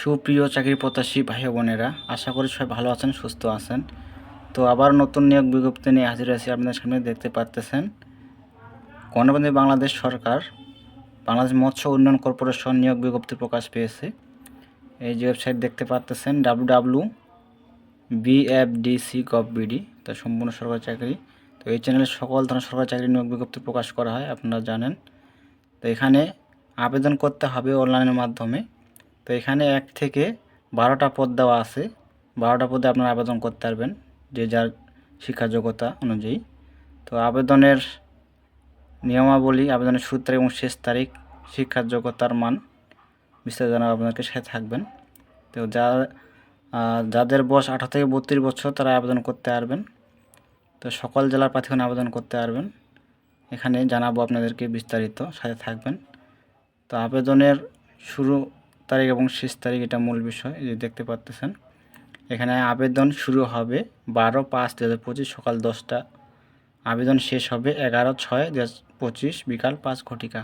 সুপ্রিয় চাকরি প্রত্যাশী ভাই বোনেরা, আশা করি সবাই ভালো আছেন, সুস্থ আছেন। তো আবার নতুন নিয়োগ বিজ্ঞপ্তি নিয়ে হাজির আছি আপনাদের সামনে, দেখতে পারতেছেন। গণবন্ধী বাংলাদেশ সরকার, বাংলাদেশ মৎস্য উন্নয়ন কর্পোরেশন নিয়োগ বিজ্ঞপ্তি প্রকাশ পেয়েছে। এই যে ওয়েবসাইট দেখতে পারতেছেন W W BFDC gov BD তা সম্পূর্ণ সরকারি চাকরি। তো এই চ্যানেলে সকল ধরনের সরকারি চাকরি নিয়োগ বিজ্ঞপ্তি প্রকাশ করা হয়, আপনারা জানেন। তো এখানে আবেদন করতে হবে অনলাইনের মাধ্যমে। তো এখানে এক থেকে বারোটা পদ দেওয়া আছে। বারোটা পদে আপনারা আবেদন করতে পারবেন যে যার শিক্ষা যোগ্যতা অনুযায়ী। তো আবেদনের নিয়মাবলী, আবেদনের তারিখ এবং শেষ তারিখ শিক্ষার যোগ্যতার মান বিস্তারিত জানা আপনাদেরকে সাথে থাকবেন। তো যা যাদের বয়স আঠারো থেকে বত্রিশ বছর, তারা আবেদন করতে পারবেন। তো সকল জেলার প্রার্থীগণ আবেদন করতে পারবেন। এখানে জানাব আপনাদেরকে বিস্তারিত, সাথে থাকবেন। তো আবেদনের শুরু তারিখ এবং শেষ তারিখ এটা মূল বিষয় যে দেখতে পাচ্তেছেন। এখানে আবেদন শুরু হবে বারো পাঁচ দু হাজার পঁচিশ সকাল দশটা। আবেদন শেষ হবে এগারো ছয় দু পঁচিশ বিকাল পাঁচ ঘটিকা।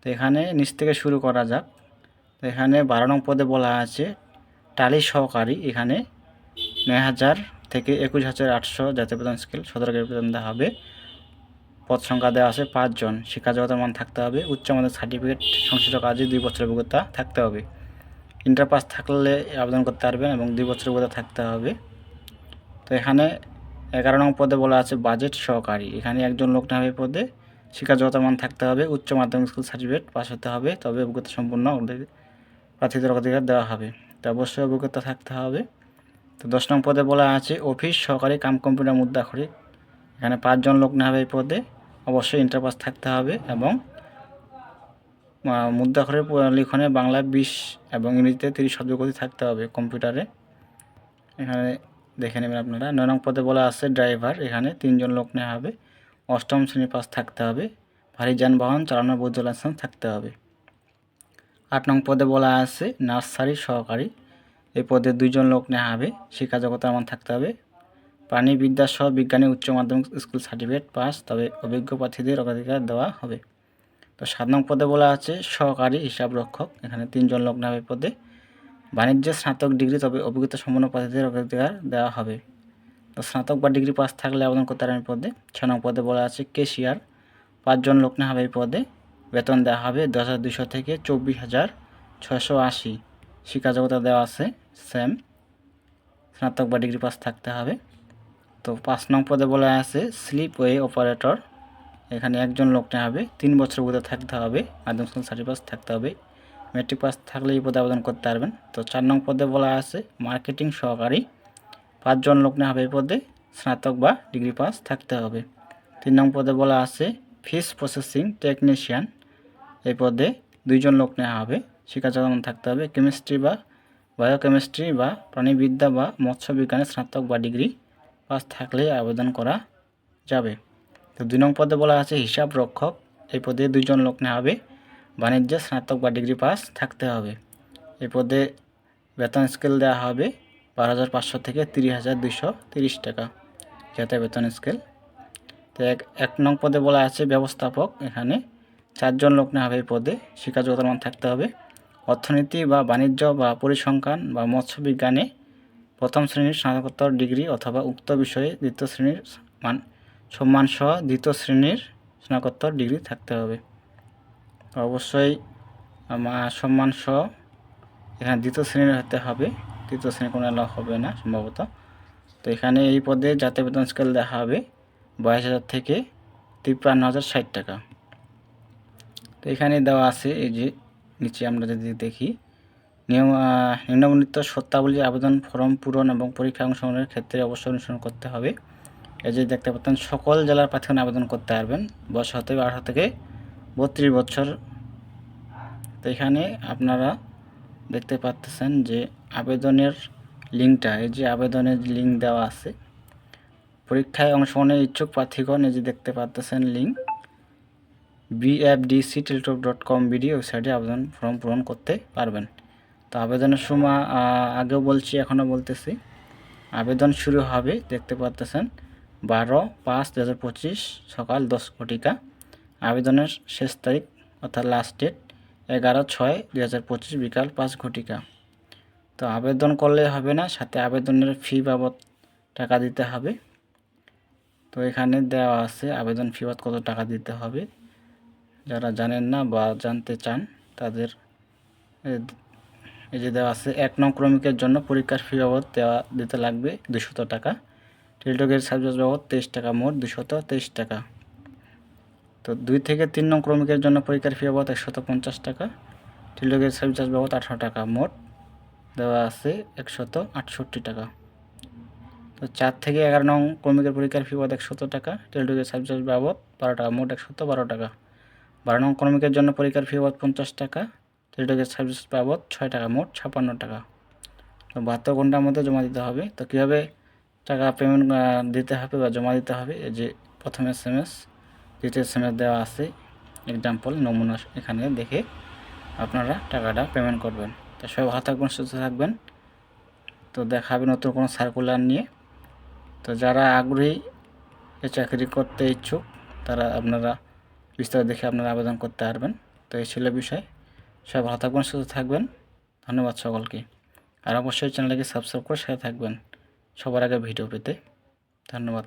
তো এখানে নিচ থেকে শুরু করা যাক। তো এখানে বারো নং পদে বলা আছে, টালি সহকারী এখানে নয় হাজার থেকে একুশ হাজার আটশো জাতীয় বেতন স্কেল সতেরো গ্রেড দেওয়া হবে। পদ সংখ্যা দেওয়া আছে পাঁচজন। শিক্ষা জগতের মান থাকতে হবে। উচ্চ মাধ্যমিক সার্টিফিকেট সংশ্লিষ্ট কাজে দুই বছরের অভিজ্ঞতা থাকতে হবে। ইন্টার পাস থাকলে আবেদন করতে পারবেন এবং দুই বছরের অভিজ্ঞতা থাকতে হবে। তো এখানে এগারো নং পদে বলা আছে বাজেট সহকারী। এখানে একজন লোক নেওয়া হবে পদে। শিক্ষা জগতের মান থাকতে হবে। উচ্চ মাধ্যমিক স্কুল সার্টিফিকেট পাস হতে হবে। তবে অভিজ্ঞতা সম্পূর্ণ প্রার্থীদের অধিকার দেওয়া হবে। তো অবশ্যই অভিজ্ঞতা থাকতে হবে। তো দশ নং পদে বলা আছে অফিস সহকারী কাম কম্পিউটার মুদ্রাক্ষরিক এখানে পাঁচজন লোক নেওয়া হবে এই পদে। অবশ্যই ইন্টার পাস থাকতে হবে এবং মুদ্রাক্ষরের লিখনে বাংলায় বিশ এবং ইংরেজিতে তিরিশ শব্দ গতি থাকতে হবে কম্পিউটারে এখানে দেখে নেবেন আপনারা। নয় নং পদে বলা আছে ড্রাইভার এখানে তিনজন লোক নেওয়া হবে। অষ্টম শ্রেণি পাস থাকতে হবে। ভারী যানবাহন চালানোর বৈধ লাইসেন্স থাকতে হবে। আট নং পদে বলা আছে, নার্সারি সহকারী। এই পদে দুইজন লোক নেওয়া হবে। শিক্ষা জগতে এমন থাকতে হবে। প্রাণীবিদ্যা সহ বিজ্ঞানী উচ্চ মাধ্যমিক স্কুল সার্টিফিকেট পাস, তবে অভিজ্ঞ প্রার্থীদের অগ্রাধিকার দেওয়া হবে। তো সাত নং পদে বলা আছে, সহকারী হিসাব রক্ষক, এখানে তিনজন লোক হবে পদে। বাণিজ্যে স্নাতক ডিগ্রি, তবে অভিজ্ঞতা সম্পন্ন প্রার্থীদের অগ্রাধিকার দেওয়া হবে। তো স্নাতক বা ডিগ্রি পাস থাকলে আবেদন করতে পারেন পদে। ছ নং পদে বলা আছে, কেশিয়ার, পাঁচজন লোক নেওয়া হবে পদে। বেতন দেওয়া হবে দশ হাজার দুশো থেকে চব্বিশ হাজার ছশো আশি। শিক্ষা জগতে দেওয়া আছে সেম স্নাতক বা ডিগ্রি পাস থাকতে হবে। তো পাঁচ নং পদে বলা আছে স্লিপ ওয়ে অপারেটর এখানে একজন লোক নেওয়া হবে, তিন বছর অভিজ্ঞতা থাকতে হবে, মাধ্যমিক স্কুল সার্টিফিকেট থাকতে হবে মেট্রিক পাস থাকলে এই পদে আবেদন করতে পারবেন। তো চার নং পদে বলা আছে মার্কেটিং সহকারী। পাঁচজন লোক নেওয়া হবে এই পদে, স্নাতক বা ডিগ্রি পাস থাকতে হবে। তিন নং পদে বলা আছে ফিস প্রসেসিং টেকনিশিয়ান এই পদে দুইজন লোক নেওয়া হবে শিক্ষা যেমন থাকতে হবে, কেমিস্ট্রি বা বায়োকেমিস্ট্রি বা প্রাণীবিদ্যা বা মৎস্য বিজ্ঞানে স্নাতক বা ডিগ্রি। পাস থাকলে আবেদন করা যাবে। তো দুই নং পদে বলা আছে, হিসাব রক্ষক। এই পদে দুইজন লোক নেওয়া হবে। বাণিজ্যে, স্নাতক বা ডিগ্রি পাস থাকতে হবে। এই পদে বেতন স্কেল দেওয়া হবে বারো হাজার পাঁচশো থেকে তিরিশ হাজার দুইশো তিরিশ টাকা, যাতে বেতন স্কেল। তো এক এক নং পদে বলা আছে, ব্যবস্থাপক। এখানে চারজন লোক নেওয়া হবে এই পদে। শিক্ষা যোগ্যতার মান থাকতে হবে। অর্থনীতি বা বাণিজ্য বা পরিসংখ্যান বা মৎস্য বিজ্ঞানে প্রথম শ্রেণির স্নাতকোত্তর ডিগ্রি অথবা উক্ত বিষয়ে দ্বিতীয় শ্রেণির মান সম্মানসহ দ্বিতীয় শ্রেণির স্নাতকোত্তর ডিগ্রি থাকতে হবে। অবশ্যই সম্মানসহ এখানে দ্বিতীয় শ্রেণির হতে হবে। তৃতীয় শ্রেণি কোনো এলাও হবে না সম্ভবত। তো এখানে এই পদে জাতীয় বেতন স্কেল দেখা হবে বাইশ হাজার থেকে তিপ্পান্ন হাজার ষাট টাকা। তো এখানে দেওয়া আছে এই যে নিচে আমরা যদি দেখি নিয়ম নিম্নবর্ণিত সত্তাবলী আবেদন ফর্ম পূরণ এবং পরীক্ষা অংশগ্রহণের ক্ষেত্রে অবশ্যই অনুসরণ করতে হবে। এই যে দেখতে পাচ্ছেন, সকল জেলার প্রার্থীগণ আবেদন করতে পারবেন। বয়স হতে আঠারো থেকে বত্রিশ বছর। তো এখানে আপনারা দেখতে পাচ্ছেন যে আবেদনের লিঙ্কটা, এই যে আবেদনের লিঙ্ক দেওয়া আছে। পরীক্ষায় অংশগ্রহণের ইচ্ছুক প্রার্থীগণ, এই যে দেখতে পাচ্ছেন link BFDC Teletalk dot com BD ওয়েবসাইটে আবেদন ফর্ম পূরণ করতে পারবেন। তো আবেদনের সময় আগেও বলছি, এখনও বলতেছি। আবেদন শুরু হবে, দেখতে পাচ্ছেন বারো পাঁচ দু হাজার পঁচিশ সকাল দশ ঘটিকা। আবেদনের শেষ তারিখ, অর্থাৎ লাস্ট ডেট এগারো ছয় দু হাজার পঁচিশ বিকাল পাঁচ ঘটিকা। তো আবেদন করলে হবে না, সাথে আবেদনের ফি বাবদ টাকা দিতে হবে। তো এখানে দেওয়া আছে, আবেদন ফি বাবদ কত টাকা দিতে হবে। যারা জানেন না বা জানতে চান, তাদের এই যে দেওয়া আছে, এক নং ক্রমিকের জন্য পরীক্ষার ফি বাবদ দেওয়া, দিতে লাগবে দুশত টাকা। টেলিটকের সার্ভিস বাবদ তেইশ টাকা, মোট দুশত তেইশ টাকা। তো দুই থেকে তিন নং ক্রমিকের জন্য পরীক্ষার ফি বাবদ একশত পঞ্চাশ টাকা, টেলিটকের সার্ভিস চার্জ বাবদ আঠারো টাকা, মোট দেওয়া আছে একশত আটষট্টি টাকা। তো চার থেকে এগারো নং ক্রমিকের পরীক্ষার ফি বাবদ একশত টাকা, টেলিটকের সার্ভিস চার্জ বাবদ বারো টাকা, মোট একশত বারো টাকা। বারো নং ক্রমিকের জন্য পরীক্ষার ফি বাবদ পঞ্চাশ টাকা টেলিটকের সার্ভিস বাবদ ছয় টাকা মোট ছাপ্পান্ন টাকা। তো বাহাত্তর ঘণ্টার মধ্যে জমা দিতে হবে। তো কীভাবে টাকা পেমেন্ট দিতে হবে বা জমা দিতে হবে? এই যে প্রথম এস এম এস দ্বিতীয় এস এম এস দেওয়া আছে। এক্সাম্পল নমুনা এখানে দেখে আপনারা টাকাটা পেমেন্ট করবেন। তো সবাই ভালো থাকবেন, সুস্থ থাকবেন। তো দেখা হবে নতুন কোনো সার্কুলার নিয়ে। তো যারা আগ্রহী এ চাকরি করতে ইচ্ছুক, তারা আপনারা বিস্তারিত দেখে আপনারা আবেদন করতে পারবেন। তো এই ছিল বিষয়। সবাই ভালো থাকবেন, সুস্থ থাকবেন। ধন্যবাদ সকলকে। আর অবশ্যই চ্যানেলটাকে সাবস্ক্রাইব করে সাথে থাকবেন। সবার আগে ভিডিও পেতে ধন্যবাদ।